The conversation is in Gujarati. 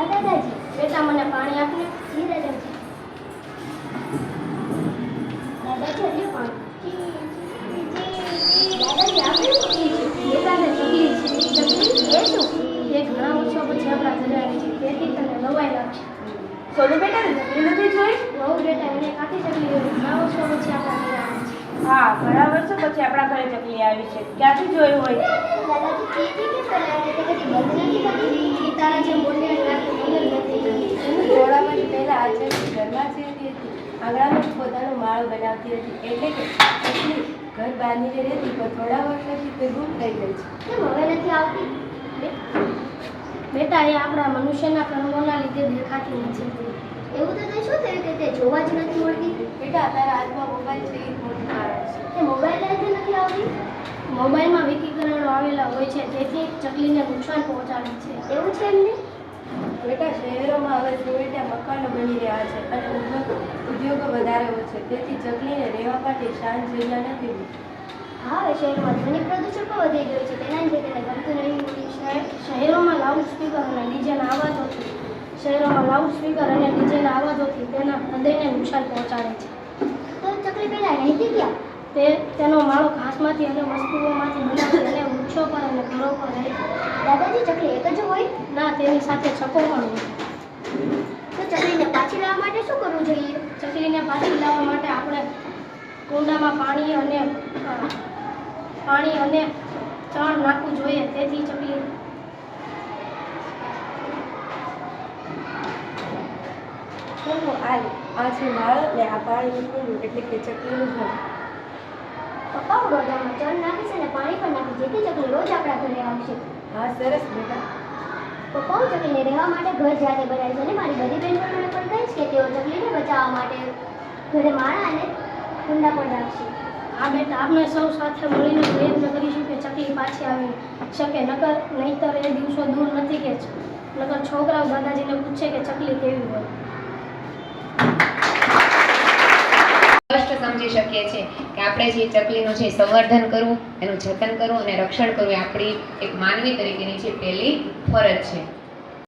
આપને. જી દાદાજી. દાદાજી હજી પણ. દાદાજી આપણે બેટાને છે એ શું? એ ઘણા વર્ષો પછી આપણા ઘરે છે. તેથી તને નવાઈ લાગશે સોનુ બેટા ને નથી જોઈ? બહુ બેટા એને શકી હોય ઘણા ઓછો પછી આપણા હા ઘણા વર્ષો પછી આપણા ઘરે ચકલી આવી છે. ક્યાંથી જોયું હોય? થોડામાં પહેલા આ ચકલી ઘરમાં જ હતી. આંગણામાં પોતાનો માળો બનાવતી હતી. એટલે કે ચકલી ઘર બાંધીને રહેતી પણ થોડા વર્ષોથી તે ગુમ થઈ ગઈ છે. કેમ હવે નથી આવતી? બેટા એ આપણા મનુષ્યના કર્મોના લીધે દેખાતી નથી. એવું તો તે શું થયું કે તે જોવા જ નથી મળતી? બેટા તારા હાથમાં મોબાઈલ છે એ જ મોટું કારણ છે તે મોબાઈલ લઈને નથી આવતી મોબાઈલમાં વિકીકરણો આવેલા હોય છે તેથી ચકલીને નુકસાન પહોંચાડે છે. એવું છે એમને? બેટા શહેરોમાં હવે સુવિધા મકાનો બની રહ્યા છે અને ઉદ્યોગો વધારે હોય છે તેથી ચકલીને રહેવા માટે શાંત જગ્યા નથી હા હવે શહેરમાં ધ્વનિ પ્રદૂષણ પણ વધી ગયું છે તેના લીધે તેને ગમતું નહીં શહેર- શહેરોમાં લાઉડ સ્પીકર અને ડીજેના અવાજોથી શહેરોમાં લાઉડ સ્પીકર અને ડીજેના અવાજોથી તેના હૃદયને નુકસાન પહોંચાડે છે. તો ચકલી પહેલાં રહેતી ક્યાં? તે તેનો માળો ઘાસમાંથી અને વસ્તુઓમાંથી બનાવે અને વૃક્ષો પર અને ઘરો પર રહે. દાદાજી ચકલી એક જ હોય? ના તેની સાથે છકો પણ હોય. તો ચકલીને પાછી લાવવા માટે શું કરવું જોઈએ? ચકલીને પાછી લાવવા માટે આપણે કુંડામાં પાણી અને પાણી અને ચણ નાખવું જોઈએ. તેથી ચકલી આ છે માળ ને આ પાણીનું કુંડું એટલે કે ચકલીનું ઘર. પપ્પા આમાં ચણ નાખીશ અને પાણી પણ નાખીશ જેથી ચકલી રોજ આપણા ઘરે આવશે. હા સરસ બેટા. પપ્પા હું ચકલીને રહેવા માટે ઘર જાતે બનાવીશ અને મારી બધી બહેનપણીઓને પણ કહીશ કે તેઓ ચકલીને બચાવવા માટે ઘરે માળા અને કુંડા પણ રાખશે. હા બેટા આપણે સૌ સાથે મળીને પ્રયત્ન કરીશું કે ચકલી પાછી આવી શકે. નકર નહીતર એ દિવસો દૂર નથી કે નકર છોકરાઓ દાદાજીને પૂછે કે ચકલી કેવી હોય. કે આપણે જે ચકલીનું છે સંવર્ધન કરવું, એનું જતન કરવું અને રક્ષણ કરવું એ આપણી એક માનવી તરીકેની છે પહેલી ફરજ છે.